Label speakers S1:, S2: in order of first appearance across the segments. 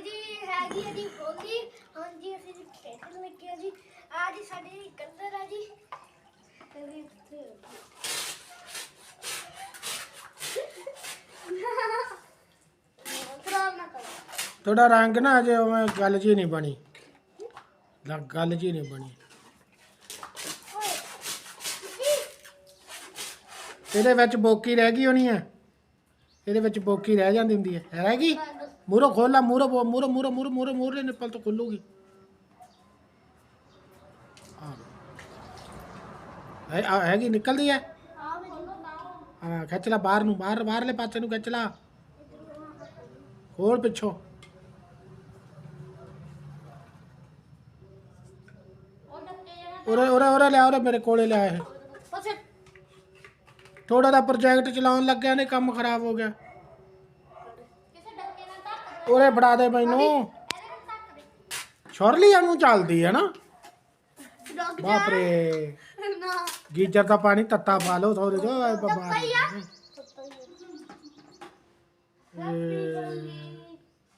S1: ਅੱਜ ਜੀ ਹੈਗੀ ਹੈ ਜੀ ਹੋਲੀ ਹਾਂਜੀ ਅਸੀਂ ਜੀ ਖੇਡਣ ਲੱਗੇ ਹਾਂ ਜੀ। ਆ ਜੀ ਸਾਡੀ ਕਲਰ ਹੈ ਜੀ। ਵੀ ਇੱਥੇ ਖਰਾਬ ਨਾ ਕਰੋ
S2: ਤੁਹਾਡਾ ਰੰਗ ਨਾ ਅਜੇ ਉਵੇਂ ਗੱਲ ਜੀ ਨਹੀਂ ਬਣੀ। ਲ- ਗੱਲ ਜੀ ਨਹੀਂ ਬਣੀ।
S1: ਓਏ
S2: ਇਹਦੇ ਵਿੱਚ ਬੋਕੀ ਰਹਿ ਗਈ ਹੋਣੀ ਹੈ ਇਹਦੇ ਵਿੱਚ ਬੋਕੀ ਰਹਿ ਜਾਂਦੀ ਹੁੰਦੀ ਹੈ। ਰਹਿ ਗਈ ਮੂਰੋ ਖੋਲਾ ਮੂਰੋ ਮੂਰੋ ਮੂਰੋ ਮੂਰੋ ਮੂਰੋ ਮੂਰਲੇ ਨਿੱਪਲ ਤੋਂ ਖੁੱਲੂਗੀ। ਆ ਹੈਗੀ, ਨਿਕਲਦੀ ਹੈ? ਹਾਂ, ਖਿੱਚ ਲਾ ਬਾਹਰ ਨੂੰ, ਬਾਹਰ, ਬਾਹਰਲੇ ਪਾਸੇ ਨੂੰ ਖਿੱਚ ਲਾ। ਹੋਰ ਪਿੱਛੋਂ। ਉਰੇ ਉਰੇ ਉਰੇ ਲਿਆ, ਉਰੇ ਮੇਰੇ ਕੋਲੇ ਲਿਆ ਇਹ। ਥੋੜਾ ਦਾ ਪ੍ਰੋਜੈਕਟ ਚਲਾਉਣ ਲੱਗਿਆ ਨੇ ਕੰਮ ਖਰਾਬ ਹੋ ਗਿਆ। ਉਰੇ ਫੜਾ ਦੇ ਮੈਨੂੰ। ਸ਼ੋਰਲੀ ਨੂੰ ਚੱਲਦੀ ਹੈ ਨਾ। ਬਾਪ ਰੇ ਗੀਜਰ ਦਾ ਪਾਣੀ ਤੱਤਾ ਪਾ ਲਓ ਥੋੜੇ ਜੋ ਬਾਬਾ।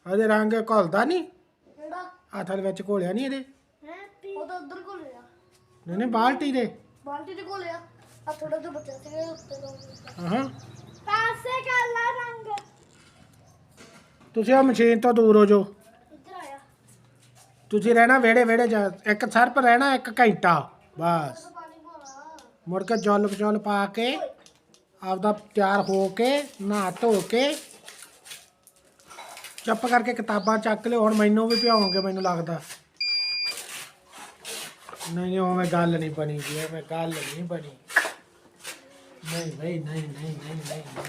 S2: ਅਜੇ ਰੰਗ ਘੁਲਦਾ ਨਹੀਂ ਆ ਥਲ ਵਿੱਚ ਘੋਲਿਆ ਨਹੀਂ ਇਹਦੇ।
S1: ਉਹ ਤਾਂ ਉਧਰ ਕੋਲਿਆ
S2: ਨਹੀਂ ਨਹੀਂ ਬਾਲਟੀ ਦੇ।
S1: ਬਾਲਟੀ ਦੇ ਕੋਲਿਆ ਆ ਥੋੜਾ ਜਿਹਾ ਬਚਿਆ ਸੀ ਉੱਤੇ ਤੋਂ
S2: ਹਾਂ।
S1: ਪਾਸੇ ਕਾਲਾ ਰੰਗ।
S2: ਤੁਸੀਂ ਆ ਮਸ਼ੀਨ ਤੋਂ ਦੂਰ ਹੋ ਜਾਓ।
S1: ਇੱਧਰ ਆਇਆ
S2: ਤੁਸੀਂ ਰਹਿਣਾ ਵਿਹੜੇ ਵਿਹੜੇ ਜਾ ਇੱਕ ਸਰਪ ਰਹਿਣਾ ਇੱਕ ਘੰਟਾ। ਬਸ।
S1: ਪਾਣੀ ਭੋਲਾ
S2: ਮੁੜ ਕੇ ਜੁੱਲ ਜੁੱਲ ਪਾ ਕੇ ਆਪਦਾ ਤਿਆਰ ਹੋ ਕੇ ਨਹਾ ਧੋ ਕੇ ਚੁੱਪ ਕਰਕੇ ਕਿਤਾਬਾਂ ਚੱਕ ਲਿਓ। ਹੁਣ ਮੈਨੂੰ ਵੀ ਭਿਆਉਂਗੇ ਮੈਨੂੰ ਲੱਗਦਾ। ਨਹੀਂ ਉਵੇਂ ਗੱਲ ਨਹੀਂ ਬਣੀ ਜੀ ਐਵੇਂ ਗੱਲ ਨਹੀਂ ਬਣੀ। ਨਹੀਂ ਬਈ ਨਹੀਂ ਨਹੀਂ ਨਹੀਂ ਨਹੀਂ ਨਹੀਂ।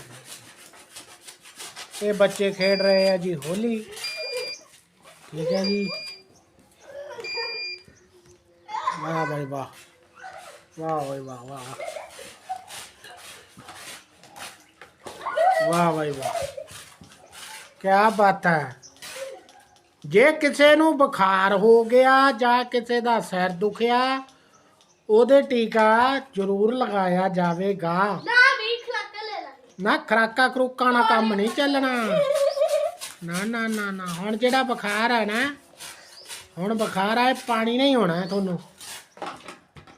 S2: ਇਹ ਬੱਚੇ ਖੇਡ ਰਹੇ ਆ ਜੀ ਹੋਲੀ। ਠੀਕ ਹੈ ਜੀ। ਵਾਹ ਭਾਈ ਵਾਹ। ਵਾਹ ਭਾਈ ਵਾਹ ਵਾਹ। ਵਾਹ ਭਾਈ ਵਾਹ। ਕੀ ਬਾਤ ਹੈ। ਜੇ ਕਿਸੇ ਨੂੰ ਬੁਖਾਰ ਹੋ ਗਿਆ ਜਾਂ ਕਿਸੇ ਦਾ ਸਿਰ ਦੁਖਿਆ ਉਹਦੇ ਟੀਕਾ ਜ਼ਰੂਰ ਲਗਾਇਆ ਜਾਵੇਗਾ।
S1: ਨਾ ਵੀ ਖਲਾਕ ਲੈ ਲੈ
S2: ਨਾ ਖਰਾਕਾ ਕਰੂਕਾਂ ਨਾਲ ਕੰਮ ਨਹੀਂ ਚੱਲਣਾ। ਨਾ ਨਾ ਨਾ ਨਾ ਹੁਣ ਜਿਹੜਾ ਬੁਖਾਰ ਹੈ ਨਾ ਹੁਣ ਬੁਖਾਰ ਹੈ ਪਾਣੀ ਨਹੀਂ ਹੋਣਾ ਹੈ ਤੁਹਾਨੂੰ।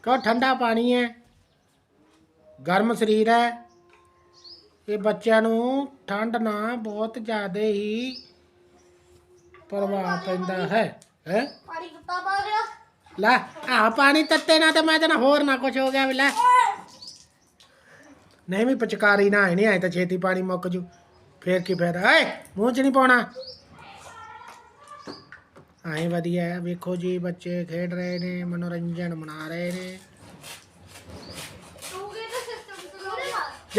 S2: ਕੋ ਠੰਡਾ ਪਾਣੀ ਹੈ? ਗਰਮ ਸਰੀਰ ਹੈ। ਇਹ ਬੱਚਿਆਂ ਨੂੰ ਠੰਡ ਨਾ ਬਹੁਤ ਜ਼ਿਆਦਾ ਹੀ ਪ੍ਰਭਾਵ ਪੈਂਦਾ ਹੈ। ਹੈ?
S1: ਪਾਣੀ ਕੁੱਤਾ ਪਾ ਗਿਆ।
S2: ਲੈ ਆ ਪਾਣੀ ਤੱਤੇ ਨਾ ਤੇ ਮੈਂ ਤੇ ਨਾ ਹੋਰ ਨਾ ਕੁਝ ਹੋ ਗਿਆ ਵੀ ਲੈ। ਨਹੀਂ ਵੀ ਪਚਕਾਰੀ ਨਾ ਆਏ ਨਹੀਂ ਆਏ ਤਾਂ ਛੇਤੀ ਪਾਣੀ ਮੁੱਕ ਜੂ। ਫੇਰ ਕੀ ਫਾਇਦਾ? ਏ ਮੂੰਹ ਚ ਨਹੀਂ ਪਾਉਣਾ। ਆਏ ਵਧੀਆ ਵੇਖੋ ਜੀ, ਬੱਚੇ ਖੇਡ ਰਹੇ ਨੇ, ਮਨੋਰੰਜਨ ਮਨਾ ਰਹੇ ਨੇ।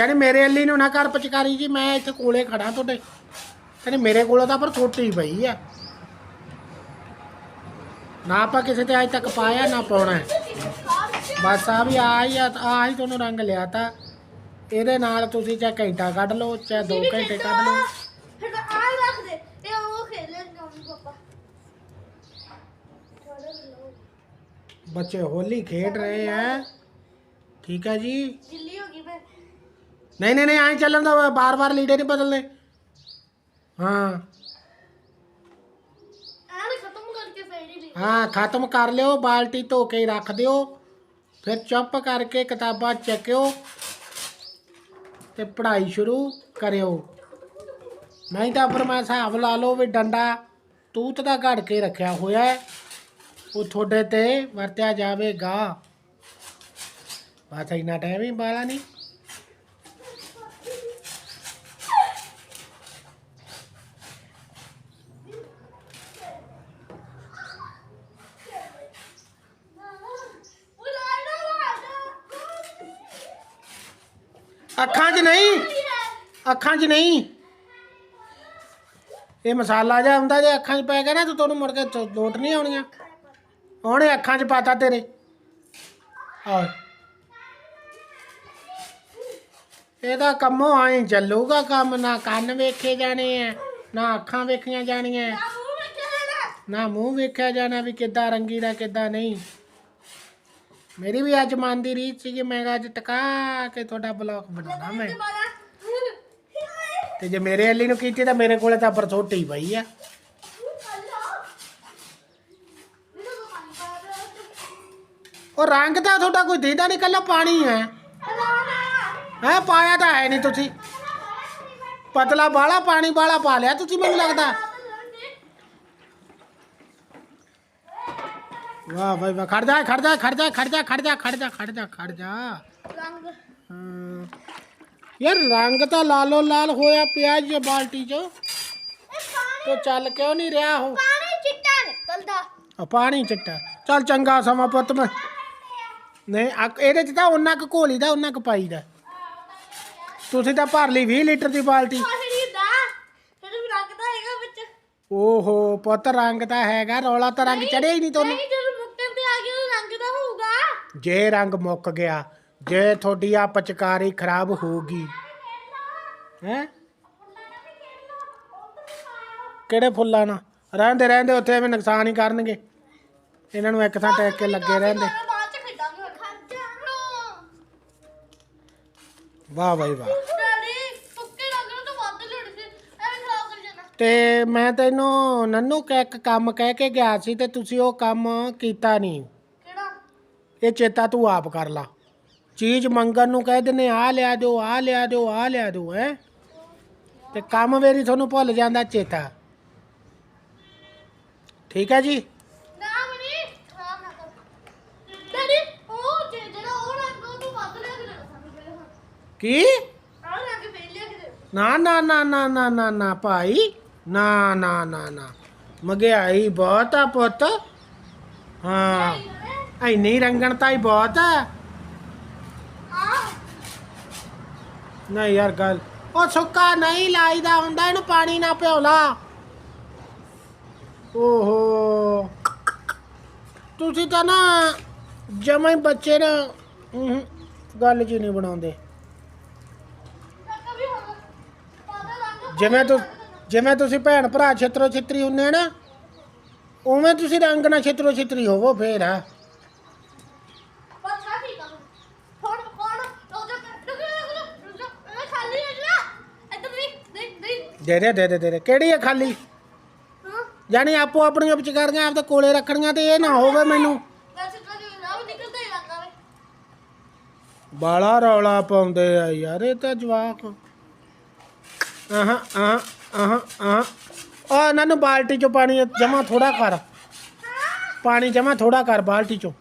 S1: ਤੂੰ
S2: ਮੇਰੇ ਅੱਲੀ ਨੂੰ ਨਾ ਕਰ ਪਚਕਾਰੀ ਜੀ, ਮੈਂ ਇੱਥੇ ਕੋਲੇ ਖੜਾ ਤੁਹਾਡੇ। ਕਹਿੰਦੇ ਮੇਰੇ ਕੋਲੋਂ ਤਾਂ ਪਰ ਛੋਟੀ ਪਈ ਆ। ਨਾ ਆਪਾਂ ਕਿਸੇ ਤੇ ਅੱਜ ਤੱਕ ਪਾਇਆ ਨਾ ਪਾਉਣਾ ਹੈ। ਬਸ ਆ ਵੀ ਆ ਹੀ ਆ ਆ ਹੀ ਤੁਹਾਨੂੰ ਰੰਗ ਲਿਆ ਤਾਂ। ਇਹਦੇ ਨਾਲ ਤੁਸੀਂ ਚਾਹੇ ਘੰਟਾ ਕੱਢ ਲਓ ਚਾਹੇ 2 ਘੰਟੇ ਕੱਢ ਲਓ।
S1: ਫਿਰ ਤਾਂ ਆ ਹੀ ਰੱਖ ਦੇ ਤੇ ਉਹ ਖੇਲਣ ਮੰਮੀ ਪਾਪਾ।
S2: ਬੱਚੇ ਹੋਲੀ ਖੇਡ ਰਹੇ ਆ। ਠੀਕ ਹੈ ਜੀ।
S1: ਗਿੱਲੀ ਹੋ ਗਈ ਮੈਂ
S2: ਨਹੀਂ ਨਹੀਂ ਨਹੀਂ ਐਂ ਚੱਲਣ ਦਾ ਬਾਰ-ਬਾਰ ਲੀੜੇ ਨਹੀਂ ਬਦਲਨੇ ਹਾਂ
S1: ਆਹ ਖਤਮ ਕਰਕੇ ਫੇਰ ਹਾਂ,
S2: ਖਤਮ ਕਰ ਲਿਓ, ਬਾਲਟੀ ਧੋ ਕੇ ਰੱਖ ਦਿਓ। ਫਿਰ ਚੁੱਪ ਕਰਕੇ ਕਿਤਾਬਾਂ ਚੱਕਿਓ ਤੇ ਪੜ੍ਹਾਈ ਸ਼ੁਰੂ ਕਰਿਓ। ਨਹੀਂ ਤਾਂ ਫਿਰ ਮੈਂ ਹਿਸਾਬ ਲਾ ਲਓ ਵੀ ਡੰਡਾ ਤੂਤ ਦਾ ਘੜ ਕੇ ਰੱਖਿਆ ਹੋਇਆ ਉਹ ਤੁਹਾਡੇ ਤੇ ਵਰਤਿਆ ਜਾਵੇਗਾ। ਬਸ ਇੰਨਾ ਟਾਈਮ ਹੀ ਬਾਲਾ ਨਹੀਂ। ਅੱਖਾਂ 'ਚ ਨਹੀਂ? ਅੱਖਾਂ 'ਚ ਨਹੀਂ? ਇਹ ਮਸਾਲਾ ਜਿਹਾ ਹੁੰਦਾ ਜੇ ਅੱਖਾਂ 'ਚ ਪੈ ਗਿਆ ਨਾ ਤਾਂ ਤੁਹਾਨੂੰ ਮੁੜ ਕੇ ਲੋਟ ਨਹੀਂ ਆਉਣੀਆਂ। ਉਹਨੇ ਅੱਖਾਂ 'ਚ ਪਾਤਾ ਤੇਰੇ। ਆ ਇਹਦਾ ਕੰਮੋਂ ਆਏ ਚੱਲੂਗਾ ਕੰਮ ਨਾ ਕੰਨ ਵੇਖੇ ਜਾਣੇ ਆ ਨਾ ਅੱਖਾਂ ਵੇਖੀਆਂ ਜਾਣੀਆਂ ਨਾ ਮੂੰਹ ਵੇਖਿਆ ਜਾਣਾ ਵੀ ਕਿੱਦਾਂ ਰੰਗੀ ਦਾ ਕਿੱਦਾਂ ਨਹੀਂ। ਮੇਰੀ ਵੀ ਅੱਜ ਮਨ ਦੀ ਰੀਤ ਸੀ ਕਿ ਮੈਂ ਅੱਜ ਟਕਾ ਕੇ ਤੁਹਾਡਾ ਬਲੌਗ ਬਣਾਉਣਾ ਮੈਂ। ਤੇ ਜੇ ਮੇਰੇ ਅੱਲੀ ਨੂੰ ਕੀਤੀ ਤਾਂ ਮੇਰੇ ਕੋਲੇ ਤਾਂ ਪਰ ਪਰਸੋਟੀ ਪਈ ਆ। ਉਹ ਰੰਗ ਤਾਂ ਤੁਹਾਡਾ ਕੋਈ ਦੇਦਾ ਨਹੀਂ ਕੱਲਾ ਪਾਣੀ ਹੈ। ਹੈ, ਪਾਇਆ ਤਾਂ ਹੈ ਨਹੀਂ ਤੁਸੀਂ। ਪਤਲਾ ਬਾਲਾ ਪਾਣੀ ਬਾਲਾ ਪਾ ਲਿਆ ਤੁਸੀਂ, ਮੈਨੂੰ ਲੱਗਦਾ। ਵਾਹ ਭਾਈ ਵਾਹ ਖੜ ਜਾ ਖੜ ਜਾ ਖੜ ਜਾ ਖੜ ਜਾ ਖੜ ਜਾ ਖੜ ਜਾ ਖੜ ਜਾ ਖੜ ਜਾ।
S1: ਰੰਗ।
S2: ਹਾਂ। ਯਾਰ ਰੰਗ ਤਾਂ ਲਾਲੋ ਲਾਲ ਹੋਇਆ ਪਿਆ ਜੀ ਬਾਲਟੀ 'ਚ। ਤੋ ਚੱਲ ਕਿਉਂ ਨਹੀਂ ਰਿਹਾ ਉਹ
S1: ਪਾਣੀ ਚਿੱਟਾ ਨਿਕਲਦਾ
S2: ਆ ਪਾਣੀ ਚਿੱਟਾ। ਚੱਲ ਚੰਗਾ ਸਮਾਂ ਪੁੱਤ ਮੈਂ। ਨਹੀਂ ਇਹਦੇ 'ਚ ਤਾਂ ਉਹਨਾਂ ਕੁ ਘੋਲੀ ਦਾ ਉਹਨਾਂ ਕੁ ਪਾਈ ਦਾ। ਤੁਸੀਂ ਤਾਂ ਭਰ ਲਈ 20 ਲੀਟਰ ਦੀ ਬਾਲਟੀ। ਓਹੋ ਪੁੱਤ ਰੰਗ ਤਾਂ ਹੈਗਾ ਰੌਲਾ ਤਾਂ ਰੰਗ ਚੜਿਆ ਹੀ ਨਹੀਂ ਤੁਹਾਨੂੰ
S1: ਨਹੀਂ ਜਦੋਂ ਮੁੱਕਣ ਤੇ ਆ ਗਿਆ ਉਹ ਰੰਗ ਦਾ ਹੋਊਗਾ
S2: ਜੇ ਰੰਗ ਮੁੱਕ ਗਿਆ, ਜੇ ਤੁਹਾਡੀ ਆ ਪਚਕਾਰੀ ਖਰਾਬ ਹੋਊਗੀ ਹੈ? ਕਿਹੜੇ ਫੁੱਲਾਂ ਨਾਲ? ਰਹਿੰਦੇ ਰਹਿੰਦੇ, ਉੱਥੇ ਐਵੇਂ ਨੁਕਸਾਨ ਹੀ ਕਰਨਗੇ। ਇਹਨਾਂ ਨੂੰ ਇੱਕ ਥਾਂ ਟੈਕ ਕੇ ਲੱਗੇ ਰਹਿੰਦੇ।
S1: ਬਾਅਦ ਚ ਖੇਡਾਂਗੇ ਖਰਚਾ
S2: ਵਾਹ ਬਾਈ ਵਾਹ।
S1: ਡੈਡੀ ਸੁੱਕੇ ਰੰਗ ਨੂੰ ਤਾਂ ਵੱਧ ਲੜ ਐਵੇਂ ਖਰਾਬ ਕਰ ਜਾਣਾ
S2: ਤੇ ਮੈਂ ਤੈਨੂੰ ਨੰਨੂ ਕਹਿ ਇੱਕ ਕੰਮ ਕਹਿ ਕੇ ਗਿਆ ਸੀ ਤੇ ਤੁਸੀਂ ਉਹ ਕੰਮ ਕੀਤਾ ਨਹੀਂ। ਇਹ ਚੇਤਾ ਤੂੰ ਆਪ ਕਰ ਲਾ। ਚੀਜ਼ ਮੰਗਣ ਨੂੰ ਕਹਿ ਦਿੰਦੇ ਆ ਲਿਆ ਦਿਓ ਆ ਲਿਆ ਦਿਓ ਆ ਲਿਆ ਦਿਓ ਹੈ? ਤੇ ਕੰਮ ਵੇਰੀ ਤੁਹਾਨੂੰ ਭੁੱਲ ਜਾਂਦਾ ਚੇਤਾ। ਠੀਕ ਹੈ ਜੀ?
S1: ਕੇ
S2: ਨਾ ਨਾ ਨਾ ਨਾ ਨਾ ਨਾ ਨਾ ਭਾਈ ਨਾ ਨਾ ਨਾ ਨਾ। ਮਗਿਆਈ ਬਹੁਤ ਆ ਪੁੱਤ। ਹਾਂ। ਇੰਨੀ ਰੰਗਣ ਤਾਂ ਹੀ ਬਹੁਤ ਆ ਨਹੀਂ ਯਾਰ ਗੱਲ। ਉਹ ਸੁੱਕਾ ਨਹੀਂ ਲਾਈਦਾ ਹੁੰਦਾ, ਇਹਨੂੰ ਪਾਣੀ ਨਾ ਪਿਉਲਾ ਓਹੋ। ਤੁਸੀਂ ਤਾਂ ਨਾ ਜਮਾਂ ਹੀ ਬੱਚੇ ਨਾ ਗੱਲ ਜੀ ਨਹੀਂ ਬਣਾਉਂਦੇ। ਜਿਵੇਂ ਤੂੰ, ਜਿਵੇਂ ਤੁਸੀਂ ਭੈਣ ਭਰਾ ਛਿੱਤਰੋ ਛਿੱਤਰੀ ਹੁੰਨੇ ਨਾ, ਉਵੇਂ ਤੁਸੀਂ ਰੰਗ ਨਾਲ ਛਿੱਤਰੋ ਛਿੱਤਰੀ ਹੋਵੋ ਫੇਰ। ਆ
S1: ਬਸ ਹਾਂ ਠੀਕ ਆ ਹੁਣ ਕੌਣ ਰੋਜ਼ਾ ਰੁਕ ਜਾ ਰੁਕ ਜਾ ਮੈਂ ਖਾਲੀ ਹੈ ਨਾ ਇੱਧਰ ਨਹੀਂ ਨਹੀਂ ਨਹੀਂ
S2: ਦੇ ਦੇ ਦੇ ਦੇ ਦੇ ਦੇ। ਕਿਹੜੀ ਆ ਖਾਲੀ?
S1: ਹਾਂ।
S2: ਯਾਨੀ ਆਪੋ ਆਪਣੀਆਂ ਵਿਚਕਾਰੀਆਂ ਆਪਦੇ ਕੋਲੇ ਰੱਖਣੀਆਂ ਤੇ ਇਹ ਨਾ ਹੋਵੇ ਮੈਨੂੰ।
S1: ਵੈਸੇ ਤਾਂ ਜੋ ਨਾ ਨਿਕਲਦਾ ਹੀ ਰੰਗ ਆਵੇ
S2: ਬਾਲਾ ਰੌਲਾ ਪਾਉਂਦੇ ਆ ਯਾਰ ਇਹ ਤਾਂ ਜਵਾਕ। ਆਹਾਂ ਆਹਾਂ ਆਹਾਂ ਇਹਨਾਂ ਨੂੰ ਬਾਲਟੀ ਚੋਂ ਪਾਣੀ ਜਮਾ ਥੋੜਾ ਕਰ। ਪਾਣੀ ਜਮਾ ਥੋੜਾ ਕਰ ਬਾਲਟੀ ਚੋਂ।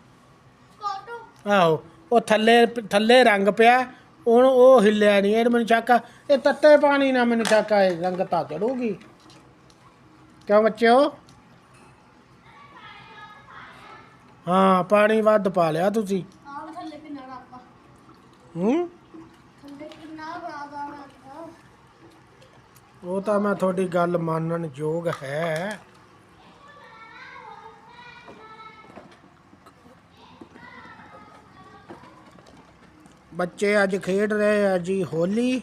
S2: ਆਹੋ ਉਹ ਥੱਲੇ ਥੱਲੇ ਰੰਗ ਪਿਆ ਉਹ ਉਹ ਹਿੱਲਿਆ ਨਹੀਂ ਇਹ ਮੈਨੂੰ ਸ਼ੱਕ ਆ ਇਹ ਤੱਤੇ ਪਾਣੀ ਨਾਲ ਮੈਨੂੰ ਆ ਇਹ ਰੰਗਤਾ ਚੜੂਗੀ। ਕਿਉਂ ਬੱਚਿਓ? ਹਾਂ ਪਾਣੀ ਵੱਧ ਪਾ ਲਿਆ ਤੁਸੀਂ।
S1: ਆਹ ਥੱਲੇ ਕਿੰਨਾ ਰੱਖਾ
S2: ਹੂੰ?
S1: ਥੱਲੇ ਕਿੰਨਾ ਬਰਾਦਾ ਰੱਖਾ
S2: ਉਹ ਤਾਂ ਮੈਂ ਤੁਹਾਡੀ ਗੱਲ ਮੰਨਣ ਯੋਗ ਹੈ। ਬੱਚੇ ਅੱਜ ਖੇਡ ਰਹੇ ਆ ਜੀ ਹੋਲੀ।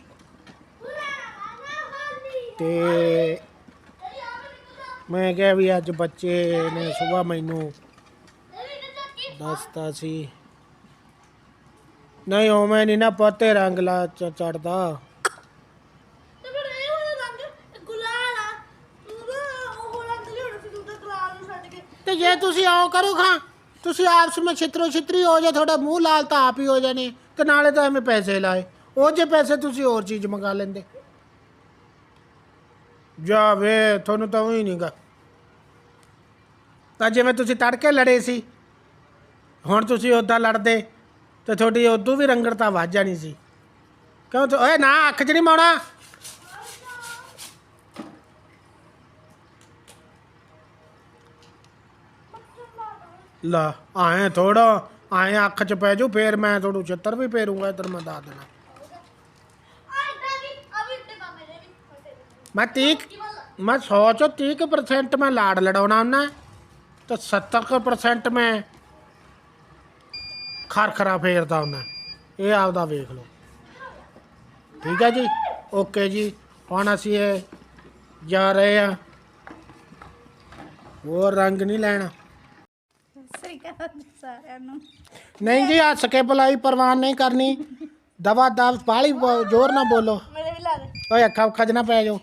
S2: ਤੇ ਮੈਂ ਕਿਹਾ ਵੀ ਅੱਜ ਬੱਚੇ ਨੇ ਸਵੇਰ ਮੈਨੂੰ ਦੱਸਤਾ ਸੀ। ਨਹੀਂ, ਉਵੇਂ ਨਹੀਂ ਨਾ ਪੱਤੇ ਰੰਗ ਲਾ ਚੜਦਾ।
S1: ਤੇ
S2: ਜੇ ਤੁਸੀਂ ਆਓ ਕਰੋ ਖਾਂ ਤੁਸੀਂ ਆਪਸ ਵਿੱਚ ਛਿੱਤਰੋ ਛਿੱਤਰੀ ਹੋ ਜਾ, ਤੁਹਾਡਾ ਮੂੰਹ ਲਾਲ ਤਾਂ ਆਪ ਹੀ ਹੋ ਜਾਣੇ, ਤੇ ਨਾਲੇ ਤਾਂ ਐਵੇਂ ਪੈਸੇ ਲਾਏ। ਉਹ ਜੇ ਪੈਸੇ ਤੁਸੀਂ ਹੋਰ ਚੀਜ਼ ਮੰਗਾ ਲੈਂਦੇ। ਜਾ ਵੇ, ਤੁਹਾਨੂੰ ਤਾਂ ਉਹੀ ਨਹੀਂਗਾ ਤਾਂ ਜਿਵੇਂ ਤੁਸੀਂ ਤੜਕੇ ਲੜੇ ਸੀ, ਹੁਣ ਤੁਸੀਂ ਉਦਾਂ ਲੜਦੇ, ਤੇ ਤੁਹਾਡੀ ਉਦੋਂ ਵੀ ਰੰਗੜਤਾ ਵੱਧ ਜਾਣੀ ਸੀ। ਕਿਉਂ ਤੂੰ- ਓਏ ਨਾ, ਅੱਖ 'ਚ ਨਹੀਂ ਮਾਉਣਾ। ਲਾ, ਆਏ ਥੋੜਾ ਆਏ ਅੱਖ 'ਚ ਪੈ ਜੂ ਫੇਰ ਮੈਂ ਤੁਹਾਨੂੰ ਚਿੱਤਰ ਵੀ ਫੇਰੂੰਗਾ, ਇਧਰ ਮੈਂ ਦੱਸ ਦੇਣਾ ਮੈਂ
S1: मैं
S2: ਮੈਂ मैं सौ चो तीक ਮੈਂ ਲਾੜ ਲੜਾਉਣਾ लड़ाना उन्हें तो सत्तर परसेंट में ਖਰਖਰਾ ਫੇਰਦਾ ਹੁੰਦਾ ਇਹ ਆਪਦਾ ਵੇਖ ਲਓ। ਠੀਕ ਹੈ ਜੀ? ਓਕੇ ਜੀ। ਹੁਣ ਅਸੀਂ ਇਹ ਜਾ ਰਹੇ ਆ ਹੋਰ ਰੰਗ ਨਹੀਂ ਲੈਣਾ। ਨਹੀਂ ਜੀ ਹੱਸ ਕੇ ਬੁਲਾਈ ਪਰਵਾਨ ਨਹੀਂ ਕਰਨੀ। ਦਵਾ ਦਵ ਪਾਲੀ ਜ਼ੋਰ ਨਾ ਬੋਲੋ। ਓਏ ਅੱਖਾਂ ਖਜਣਾ ਪੈ ਜਾਓ।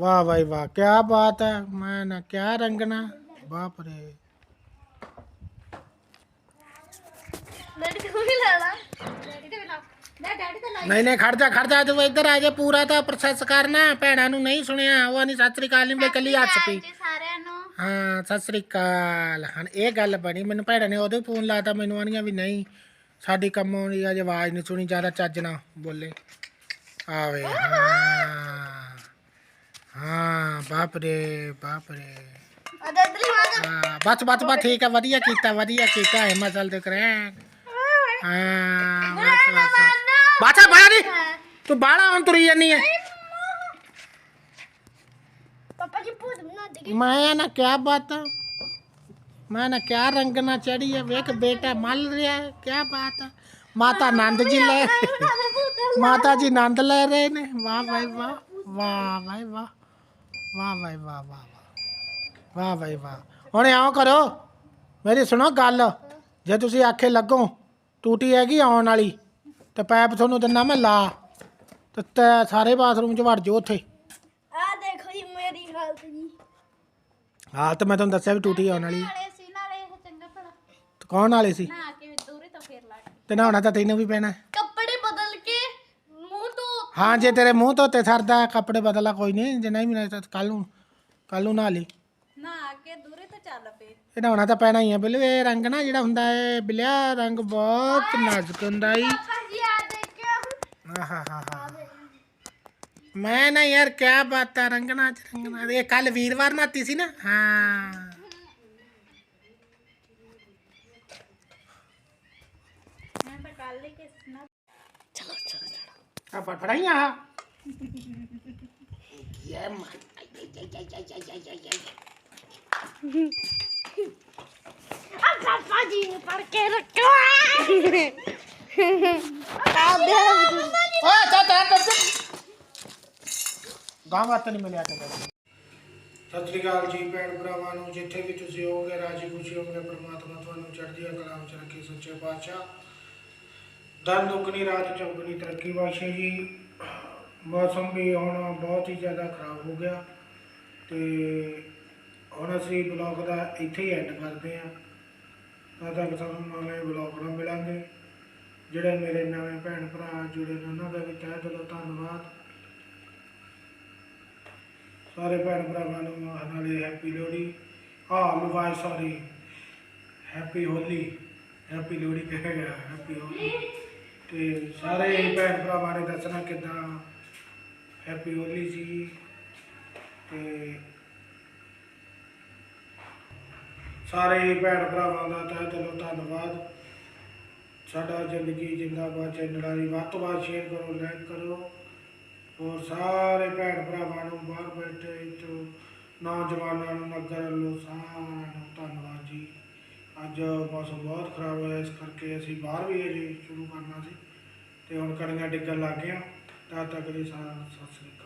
S2: ਵਾਹ ਭਾਈ ਵਾਹ ਕੀ ਬਾਤ ਹੈ ਮੈਂ ਨਾ ਕਿਆ ਰੰਗਣਾ ਬਾਪ ਰੇ।
S1: ਲੈਣਾ ਡੈਡੀ ਤੇ ਵੀ ਲਾ ਮੈਂ ਡੈਡੀ ਤੇ ਲਾਈ।
S2: ਨਹੀਂ ਨਹੀਂ ਖੜ ਜਾ ਖੜ ਜਾ ਤੂੰ ਇੱਧਰ ਆ ਜਾ ਪੂਰਾ ਤਾਂ ਪ੍ਰੋਸੈਸ ਕਰਨਾ ਭੈਣਾਂ ਨੂੰ ਨਹੀਂ ਸੁਣਿਆ ਉਹ ਨਹੀਂ ਸਤਿ ਸ੍ਰੀ ਅਕਾਲ ਨਹੀਂ ਬਈ ਕੱਲੀ ਹੱਥ ਪਈ
S1: ਜੀ ਸਾਰਿਆਂ ਨੂੰ।
S2: ਹਾਂ ਸਤਿ ਸ੍ਰੀ ਅਕਾਲ। ਹਾਂ ਇਹ ਗੱਲ ਬਣੀ ਮੈਨੂੰ ਭੈਣਾਂ ਨੇ ਉਹਦੇ ਫੋਨ ਲਾਤਾ ਮੈਨੂੰ ਆਣੀਆਂ ਵੀ ਨਹੀਂ ਸਾਡੀ ਕੰਮੋਂ ਦੀ ਅੱਜ ਆਵਾਜ਼ ਨਹੀਂ ਸੁਣੀ ਜ਼ਿਆਦਾ ਚੱਜ ਨਾ ਬੋਲੇ। ਆਵੇ ਹਾਂ। ਹਾਂ ਬਾਪ ਰੇ ਬਾਪ ਰੇ।
S1: ਅਦਰ ਦਲੀ ਵਾਗਾ
S2: ਹਾਂ ਬਸ ਬਸ ਬਸ ਠੀਕ ਹੈ ਵਧੀਆ ਕੀਤਾ ਵਧੀਆ ਕੀਤਾ ਹੈ ਮਸਲ ਦੇ ਕਰੇ। ਹਾਂ ਬਸ ਬਸ ਬਾਚਾ ਬਾਹਰ ਨਹੀਂ ਤੂੰ ਬਾਹਲਾ ਹੁਣ ਤੁਰੀ ਜਾਨੀ ਹੈ
S1: ਪਾਪਾ ਜੀ ਭੂਤ ਬਣਾ ਦੇ
S2: ਮੈਂ ਨਾ ਕਿਆ ਬਾਤ? ਮੈਂ ਨਾ ਕਿਆ ਰੰਗ ਨਾ ਚੜੀ ਹੈ ਵੇਖ ਬੇਟਾ ਮਲ ਰਿਹਾ ਹੈ ਕਿਆ ਬਾਤ ਹੈ ਮਾਤਾ ਆਨੰਦ ਜੀ ਲੈ ਮਾਤਾ ਜੀ ਆਨੰਦ ਲੈ ਰਹੇ ਨੇ। ਵਾਹ ਭਾਈ ਵਾਹ ਵਾਹ ਭਾਈ ਵਾਹ। ਵਾਹ ਭਾਈ ਵਾਹ ਵਾਹ ਵਾਹ। ਵਾਹ ਭਾਈ ਵਾਹ। ਹੁਣ ਆਓ ਕਰੋ। ਮੇਰੀ ਸੁਣੋ ਗੱਲ। ਜੇ ਤੁਸੀਂ ਆਖੇ ਲੱਗੋ ਟੂਟੀ ਹੈਗੀ ਆਉਣ ਵਾਲੀ ਤੇ ਪੈਪ ਤੁਹਾਨੂੰ ਦਿੰਦਾ ਮੈਂ ਲਾ। ਤੇ ਤੈ- ਸਾਰੇ ਬਾਥਰੂਮ 'ਚ ਵੜ ਜਾਓ ਉੱਥੇ।
S1: ਆ ਦੇਖੋ ਜੀ ਮੇਰੀ ਹਾਲਤ ਜੀ।
S2: ਹਾਂ ਤੇ ਮੈਂ ਤੁਹਾਨੂੰ ਦੱਸਿਆ ਵੀ ਟੂਟੀ ਆਉਣ ਵਾਲੀ। ਹੈ।
S1: ਨਾਲੇ ਸੀ ਨਾਲੇ ਇਹ ਚੰਗਾ ਭਲਾ।
S2: ਤੇ ਕੌਣ ਵਾਲੇ ਸੀ?
S1: ਨਾ ਕੇ ਦੂਰੇ ਤੋਂ ਫੇਰ ਲਾ ਕੇ।
S2: ਤੇ ਨਹਾਉਣਾ ਤਾਂ ਤੈਨੂੰ ਵੀ ਪੈਣਾ। ਹਾਂ ਜੇ ਤੇਰੇ ਮੂੰਹ ਤੋਂ ਤੇ ਸਰਦਾ ਕੱਪੜੇ ਬਦਲਾ ਕੋਈ ਨਹੀਂ ਜੇ ਨਹੀਂ ਵੀ ਤਾਂ ਕੱਲ ਨੂੰ ਕੱਲ ਨੂੰ ਨਹਾ ਲਈ।
S1: ਨਾ ਕੇ ਦੂਰੇ ਤੋਂ ਚੱਲ ਪਏ।
S2: ਇਹ ਨਹਾਉਣਾ ਤਾਂ ਪੈਣਾ ਹੀ ਆ ਬਿੱਲੂ ਇਹ ਰੰਗ ਨਾ ਜਿਹੜਾ ਹੁੰਦਾ ਹੈ ਬਿਲਿਆ ਰੰਗ ਬਹੁਤ ਨਾਜ਼ੁਕ ਹੁੰਦਾ ਈ
S1: ਜੀ ਆ ਦੇਖਿਓ।
S2: ਆਹਾਹਾਹਾ। ਮੈਂ ਨਾ ਯਾਰ ਕਿਆ ਬਾਤਾਂ ਰੰਗਣਾ ਚ ਰੰਗਣਾ। ਇਹ ਕੱਲ ਵੀਰਵਾਰ ਨਾਤੀ ਸੀ ਨਾ? ਹਾਂ।
S1: ਮੈਂ ਤਾਂ ਕੱਲ ਹੀ ਕਿਸ ਨਾ
S2: ਆ ਫੜ ਫੜਾਈਆਂ ਆ ਇਹ ਮਾਰ
S1: ਆ। ਪਾਪਾ ਜੀ ਨੇ ਪੜ ਕੇ ਰੱਖੋ ਆ ਦੇ
S2: ਓਏ ਚਾ ਤਾ ਕਰ ਗਾਂ ਵਾਤ ਨਹੀਂ ਮਿਲਿਆ ਤੇ ਸਤਿ ਸ੍ਰੀ ਅਕਾਲ ਜੀ ਭੈਣ ਭਰਾਵਾਂ ਨੂੰ। ਜਿੱਥੇ ਵੀ ਤੁਸੀਂ ਹੋਗੇ ਰਾਜੀ ਖੁਸ਼ੀ ਹੋਗੇ ਪ੍ਰਮਾਤਮਾ ਤੁਹਾਨੂੰ ਚੜ੍ਹਦੀ ਕਲਾ ਵਿੱਚ ਰੱਖੇ। ਸੱਚੇ ਪਾਤਸ਼ਾਹ ਧਨ ਦੁੱਗਣੀ ਰਾਤ ਚੌਗਣੀ, ਤਰੱਕੀ ਬਖਸ਼ੇ ਜੀ। ਮੌਸਮ ਵੀ ਹੁਣ ਬਹੁਤ ਹੀ ਜ਼ਿਆਦਾ ਖਰਾਬ ਹੋ ਗਿਆ ਤੇ ਹੁਣ ਅਸੀਂ ਬਲੌਗ ਦਾ ਇੱਥੇ ਹੀ ਐਂਡ ਕਰਦੇ ਹਾਂ। ਤਾਂ ਤੱਕ ਤੁਹਾਨੂੰ ਨਵੇਂ ਬਲੌਗ ਨਾਲ ਮਿਲਾਂਗੇ। ਜਿਹੜੇ ਮੇਰੇ ਨਵੇਂ ਭੈਣ ਭਰਾ, ਜੁੜੇ ਨੇ ਉਹਨਾਂ ਦਾ ਵੀ ਤਹਿ ਦਿਲੋਂ ਧੰਨਵਾਦ। ਸਾਰੇ ਭੈਣ ਭਰਾਵਾਂ ਨੂੰ ਨਾਲੇ ਹੈਪੀ ਲੋਹੜੀ। ਆ ਲਵਾਈ sorry happy Holi. Happy Lohri ਕਿਹਾ ਗਿਆ ਹੈਪੀ ਹੋਲੀ। ਤੇ ਸਾਰੇ ਹੀ ਭੈਣ ਭਰਾਵਾਂ ਨੇ ਦੱਸਣਾ ਕਿਦਾਂ ਹੈਪੀ ਹੋਲੀ ਸੀ ਤੇ ਸਾਰੇ ਹੀ ਭੈਣ ਭਰਾਵਾਂ ਦਾ ਤਹਿ ਦਿਲੋਂ ਧੰਨਵਾਦ। ਸਾਡਾ ਜ਼ਿੰਦਗੀ ਜਿੰਦਾਬਾਦ ਚੈਨਲ ਵਾਲੀ ਵੱਧ ਤੋਂ ਵੱਧ ਸ਼ੇਅਰ ਕਰੋ ਲਾਈਕ ਕਰੋ। ਔਰ ਸਾਰੇ ਭੈਣ ਭਰਾਵਾਂ ਨੂੰ ਬਾਹਰ ਬੈਠੇ ਤੋਂ ਨੌਜਵਾਨਾਂ ਨੂੰ, ਨਗਰ ਵੱਲੋਂ ਸਾਰਿਆਂ ਨੂੰ ਧੰਨਵਾਦ ਜੀ। ਅੱਜ ਮੌਸਮ ਬਹੁਤ ਖਰਾਬ ਹੋਇਆ, ਇਸ ਕਰਕੇ ਅਸੀਂ ਬਾਹਰ ਵੀ ਅਜੇ ਸ਼ੁਰੂ ਕਰਨਾ ਸੀ ਤੇ ਹੁਣ ਕੜੀਆਂ ਡਿੱਗਣ ਲੱਗ ਗਈਆਂ। ਤਦ ਤੱਕ ਜੀ ਸਾਰਿਆਂ ਸਤਿ ਸ੍ਰੀ ਅਕਾਲ।